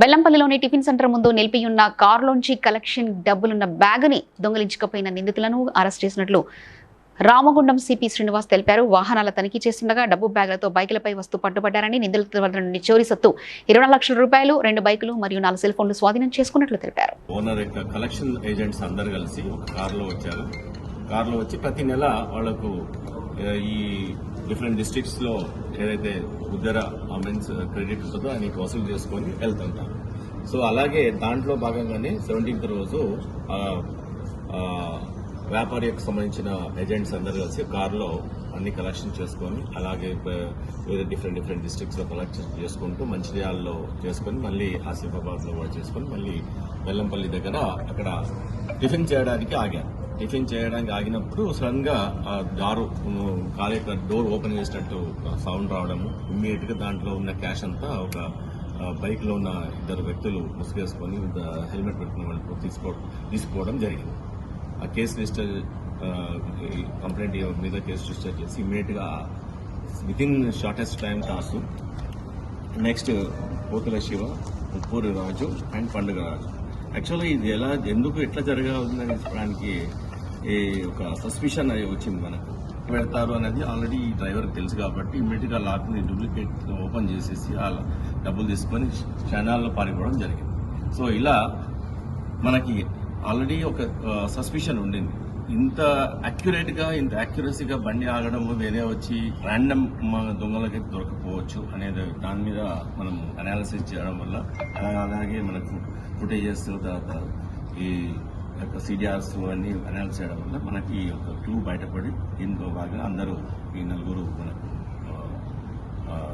బెల్లంపల్లిలోని tiffin centre ముందు నిలిపియున్న కారులోంచి collection డబ్బులున్న బ్యాగుని దొంగిలించకపోయిన నిందితులను అరెస్ట్ చేసినట్లు రామగుండం సిపి శ్రీనివాస్ తెలిపారు. వాహనాల తనిఖీ చేస్తుండగా డబ్బు బ్యాగులతో బైకులపై వస్తూ పట్టుబడ్డారని నిందితుల వద్ద నుండి చోరీ సత్తు ఇరవై లక్షల రూపాయలు రెండు బైకులు మరియు నాలుగు సెల్ ఫోన్లు స్వాధీనం చేసుకున్నట్లు తెలిపారు. ఓనర్ యొక్క కలెక్షన్ ఏజెంట్స్ అందరు కలిసి ఒక కారులో వచ్చారు. కారులో వచ్చి ప్రతి నెల వాళ్ళకు ఈ డిఫరెంట్ డిస్ట్రిక్ట్స్లో ఏదైతే ఉద్దర మీన్స్ క్రెడిట్ ఉంటుందో అని వసూలు చేసుకొని వెళ్తుంటాం. సో అలాగే దాంట్లో భాగంగానే సెవెంటీన్త్ రోజు వ్యాపారికి సంబంధించిన ఏజెంట్స్ అందరు కలిసి కారులో అన్ని కలెక్షన్ చేసుకొని అలాగే వేరే డిఫరెంట్ డిఫరెంట్ డిస్ట్రిక్ట్స్లో కలెక్ట్ చేసుకుంటూ మంచిర్యాలలో చేసుకొని మళ్ళీ ఆసిఫాబాద్లో కూడా చేసుకొని మళ్ళీ బెల్లంపల్లి దగ్గర అక్కడ టిఫిన్ చేయడానికి ఆగాను. టిఫిన్ చేయడానికి ఆగినప్పుడు సడన్గా ఆ దారు కార్ యొక్క డోర్ ఓపెన్ చేసినట్టు సౌండ్ రావడము ఇమ్మీడియట్గా దాంట్లో ఉన్న క్యాష్ అంతా ఒక బైక్లో ఉన్న ఇద్దరు వ్యక్తులు ముసుగేసుకొని హెల్మెట్ పెట్టుకున్న వాళ్ళు తీసుకో తీసుకోవడం జరిగింది. ఆ కేసు రిజిస్టర్ కంప్లైంట్ మీద కేసు రిజిస్టర్ చేసి ఇమ్మీడియట్గా with in shortest time Kasu. Next Pothula Siva Uppuri Raju and Panduga Raju. యాక్చువల్గా ఇది ఎలా ఎందుకు ఎట్లా జరగాలని చెప్పడానికి ఈ ఒక సస్పిషన్ అనేది వచ్చింది మనకు. పెడతారు అనేది ఆల్రెడీ ఈ డ్రైవర్కి తెలుసు కాబట్టి ఇమ్మీడియట్గా లాక్ని డూప్లికేట్ ఓపెన్ చేసేసి ఆ డబ్బులు తీసుకొని క్షణాల్లో పారిపోవడం జరిగింది. సో ఇలా మనకి ఆల్రెడీ ఒక సస్పిషన్ ఉండింది. ఇంత అక్యురేట్గా ఇంత అక్యురసీగా బండి ఆగడం వేరే వచ్చి ర్యాండమ్ దొంగలకి దొరకపోవచ్చు అనేది దాని మీద మనం అనాలిసిస్ చేయడం వల్ల అలా- అలాగే మనకు ఫుటేజెస్ తర్వాత ఈ యొక్క అన్ని అనౌన్స్ చేయడం వల్ల మనకి ఈ యొక్క క్లూ బయటపడి దీంతో భాగంగా అందరూ ఈ నలుగురు మనకు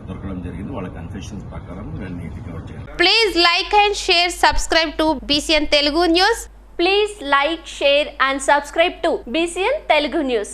దొరకడం జరిగింది వాళ్ళ కన్ఫెషన్స్ ప్రకారం వీళ్ళని రికవర్ చేయాలి Please like and share, subscribe to BCN Telugu News. Please like, share and subscribe to BCN Telugu News.